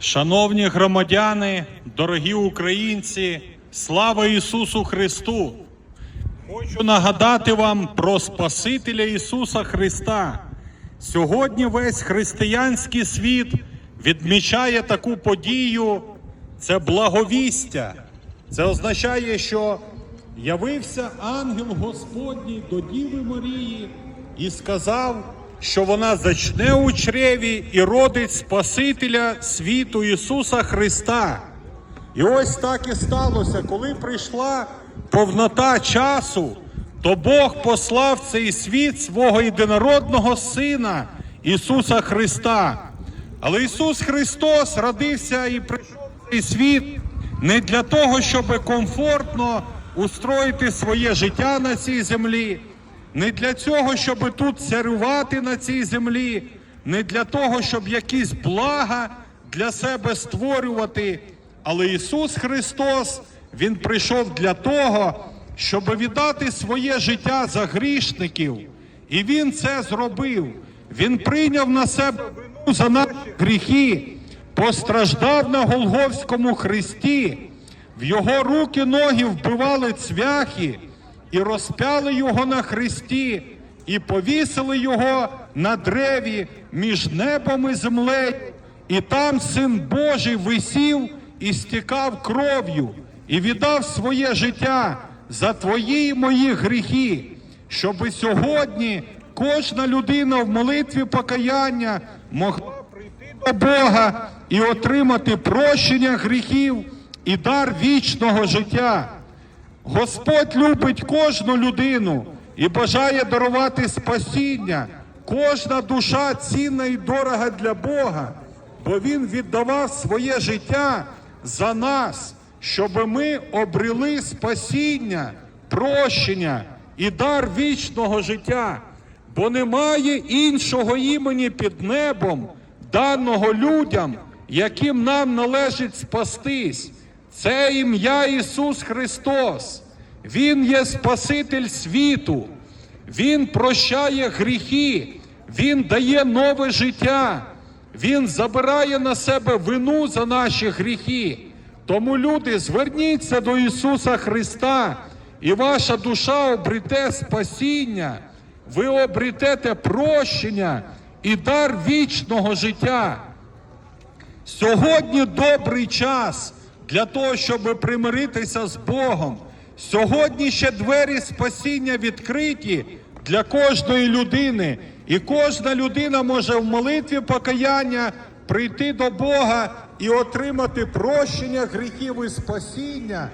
Шановні громадяни, дорогі українці, слава Ісусу Христу! Хочу нагадати вам про Спасителя Ісуса Христа. Сьогодні весь християнський світ відмічає таку подію. Це благовістя. Це означає, що явився ангел Господній до Діви Марії і сказав, що вона зачне у чреві і родить Спасителя світу Ісуса Христа. І ось так і сталося, коли прийшла повнота часу, то Бог послав цей світ свого єдинородного Сина Ісуса Христа. Але Ісус Христос родився і прийшов цей світ не для того, щоб комфортно устроїти своє життя на цій землі, не для цього, щоб тут царювати на цій землі, не для того, щоб якісь блага для себе створювати. Але Ісус Христос, Він прийшов для того, щоб віддати своє життя за грішників. І Він це зробив. Він прийняв на себе вину за наші гріхи, постраждав на Голговському хресті. В його руки ноги вбивали цвяхи і розпяли його на хресті, і повісили його на древі між небом і землею. І там син Божий висів і стікав кров'ю, і віддав своє життя за твої і мої гріхи, щоби сьогодні кожна людина в молитві покаяння могла прийти до Бога і отримати прощення гріхів і дар вічного життя. Господь любить кожну людину і бажає дарувати спасіння. Кожна душа цінна і дорога для Бога, бо Він віддавав своє життя за нас, щоб ми обрели спасіння, прощення і дар вічного життя. Бо немає іншого імені під небом, даного людям, яким нам належить спастись. Це ім'я Ісус Христос. Він є Спаситель світу. Він прощає гріхи, Він дає нове життя, Він забирає на себе вину за наші гріхи. Тому, люди, зверніться до Ісуса Христа, і ваша душа обрете спасіння, ви обретете прощення і дар вічного життя. Сьогодні добрий час для того, щоб примиритися з Богом. Сьогодні ще двері спасіння відкриті для кожної людини, і кожна людина може в молитві покаяння прийти до Бога і отримати прощення гріхів і спасіння